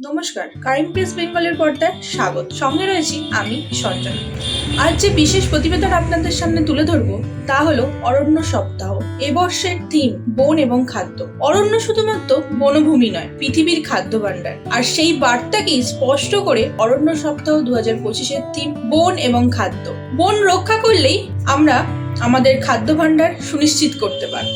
নমস্কার crime press বেঙ্গলের পর্দায় স্বাগত। সঙ্গে রয়েছি আমি সঞ্জয়। আজ যে বিশেষ প্রতিবেদন আপনাদের সামনে তুলে ধরব, তা হলো অরণ্য সপ্তাহ। এবর্ষের থিম বন এবং খাদ্য। অরণ্য শুধুমাত্র বনভূমি নয়, পৃথিবীর খাদ্য ভাণ্ডার আর সেই বার্তাকেই স্পষ্ট করে অরণ্য সপ্তাহ দু হাজার পঁচিশের থিম বন এবং খাদ্য। বন রক্ষা করলেই আমরা আমাদের খাদ্য ভাণ্ডার সুনিশ্চিত করতে পারব।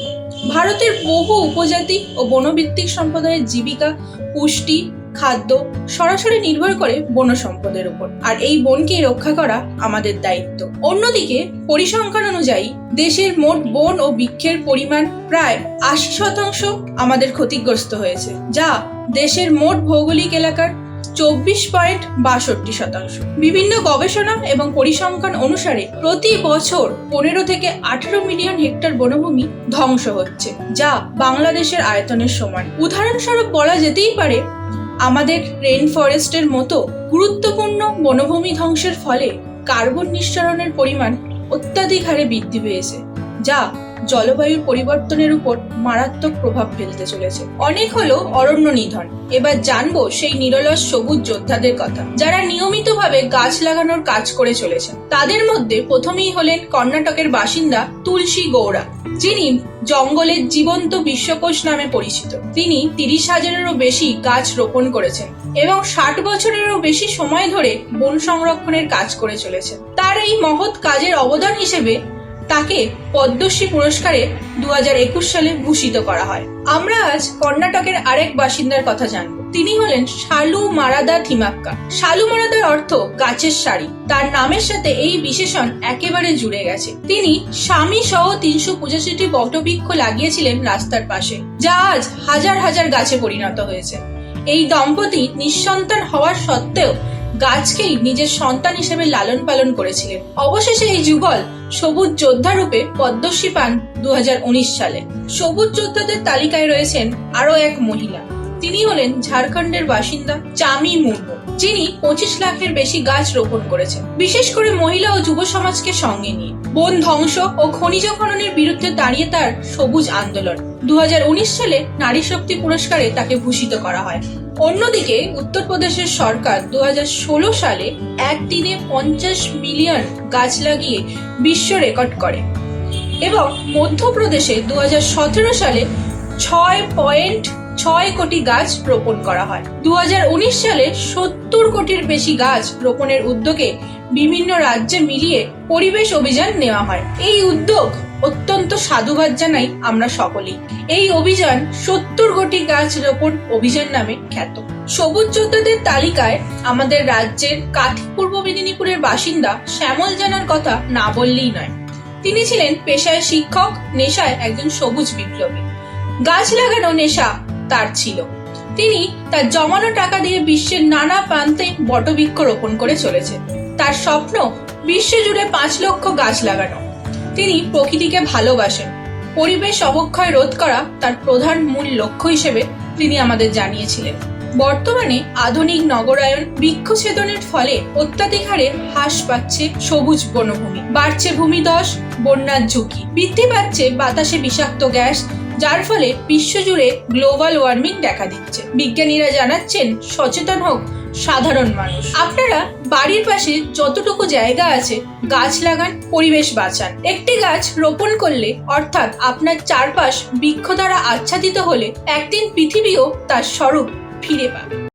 ভারতের বহু উপজাতি ও বনভিত্তিক সম্প্রদায়ের জীবিকা, পুষ্টি খাদ্য সরাসরি নির্ভর করে বন সম্পদের উপর। আর এই বনকে রক্ষা করা আমাদের দায়িত্ব। অন্যদিকে, পরিসংখ্যান অনুযায়ী, দেশের মোট বন ও বৃক্ষের পরিমাণ প্রায় আশি শতাংশ আমাদের ক্ষতিগ্রস্ত হয়েছে, যা দেশের মোট ভৌগোলিক এলাকার চব্বিশ পয়েন্ট বাষট্টি শতাংশ। বিভিন্ন গবেষণা এবং পরিসংখ্যান অনুসারে, প্রতি বছর পনেরো থেকে আঠারো মিলিয়ন হেক্টর বনভূমি ধ্বংস হচ্ছে, যা বাংলাদেশের আয়তনের সমান। উদাহরণস্বরূপ বলা যেতেই পারে আমাদের রেইন ফরেস্টের মতো গুরুত্বপূর্ণ বনভূমি ধ্বংসের ফলে কার্বন নিঃসরণের পরিমাণ অত্যাধিক হারে বৃদ্ধি পেয়েছে, যা জলবায়ুর পরিবর্তনের উপর মারাত্মক প্রভাব ফেলতে চলেছে। অনেক হলো অরণ্য নিধন। এবার জানব সেই নিরলস সবুজ যোদ্ধাদের কথা। যারা নিয়মিতভাবে গাছ লাগানোর কাজ করে চলেছেন, তাদের মধ্যে প্রথমেই হলেন কর্ণাটকের বাসিন্দা তুলসী গৌড়া, যিনি জঙ্গলের জীবন্ত বিশ্বকোষ নামে পরিচিত। তিনি তিরিশ হাজারেরও বেশি গাছ রোপণ করেছেন এবং ষাট বছরেরও বেশি সময় ধরে বন সংরক্ষণের কাজ করে চলেছেন। তার এই মহৎ কাজের অবদান হিসেবে তাকে পদ্মশ্রী পুরস্কারে দু সালে ভূষিত করা হয়। আমরা আজ কর্ণাটকের আরেক বাসিন্দার কথা জানব। তিনি হলেন শালু মারাদা থিমাক্কা। শালু মারাদার অর্থ গাছের শাড়ি। তার নামের সাথে এই বিশেষণ একেবারে জুড়ে গেছে। তিনি স্বামী সহ তিনশো পঁচাশিটি বটবৃক্ষ লাগিয়েছিলেন রাস্তার পাশে, যা আজ হাজার হাজার গাছে পরিণত হয়েছে। এই দম্পতি নিঃসন্তান হওয়ার সত্ত্বেও গাছকেই নিজের সন্তান হিসেবে লালন পালন করেছিলেন। অবশেষে এই যুগল সবুজ যোদ্ধা রূপে পদ্মশ্রী পান দু হাজার উনিশ সালে। সবুজ যোদ্ধাদের তালিকায় রয়েছেন আরও এক মহিলা। তিনি হলেন ঝাড়খণ্ডের বাসিন্দা চামি মুর্মু, যিনি পঁচিশ লাখের বেশি গাছ রোপণ করেছেন। বিশেষ করে মহিলা ও যুব সমাজকে সঙ্গে নিয়ে। বন ধ্বংস ও খনিজ খননের বিরুদ্ধে দাঁড়িয়ে তার সবুজ আন্দোলন। দু সালে নারী শক্তি পুরস্কারে তাকে ভূষিত করা হয়। অন্যদিকে উত্তরপ্রদেশের সরকার দু হাজার ষোলো সালে একদিনে পঞ্চাশ মিলিয়ন গাছ লাগিয়ে বিশ্ব রেকর্ড করে এবং মধ্যপ্রদেশে দু হাজার সতেরো সালে ছয় পয়েন্ট ছয় কোটি গাছ রোপণ করা হয়। দুই হাজার উনিশ সালে সত্তর কোটির বেশি গাছ রোপণের উদ্যোগে বিভিন্ন রাজ্যে মিলিয়ে পরিবেশ অভিযান নেওয়া হয়। এই উদ্যোগ অত্যন্ত সাধুবাদ জানাই আমরা সকলেই। এই অভিযান সত্তর কোটি গাছ রোপণ অভিযান নামে খ্যাত। সবুজ যোদ্ধাদের তালিকায় আমাদের রাজ্যের কাঠি পূর্ব মেদিনীপুরের বাসিন্দা শ্যামল জানার কথা না বললেই নয়। তিনি ছিলেন পেশায় শিক্ষক, নেশায় একজন সবুজ বিপ্লবী। গাছ লাগানো নেশা তার ছিল। তিনি তার জমানো টাকা দিয়ে বিশ্বের নানা প্রান্তে বটবৃক্ষ রোপণ করে চলেছে তার স্বপ্ন বিশ্বজুড়ে পাঁচ লক্ষ গাছ লাগানো। তিনি প্রকৃতিকে ভালোবাসেন। পরিবেশ অবক্ষয় রোধ করা তার প্রধান মূল লক্ষ্য হিসেবে তিনি আমাদের জানিয়েছিলেন। বর্তমানে আধুনিক নগরায়ন বৃক্ষছেদনের ফলে অত্যাধিক হারে হ্রাস পাচ্ছে সবুজ বনভূমি। বাড়ছে ভূমিধস, বন্যার ঝুঁকি। বৃদ্ধি পাচ্ছে বাতাসে বিষাক্ত গ্যাস যার ফলে বিশ্বজুড়ে গ্লোবাল ওয়ার্মিং দেখা দিচ্ছে। বিজ্ঞানীরা জানাচ্ছেন, সচেতন হোক সাধারণ মানুষ। আপনারা বাড়ির পাশে যতটুকু জায়গা আছে, গাছ লাগান, পরিবেশ বাঁচান। একটি গাছ রোপণ করলে, অর্থাৎ আপনার চারপাশ বৃক্ষ দ্বারা আচ্ছাদিত হলে, একদিন পৃথিবীও তার স্বরূপ ফিরে পাবে।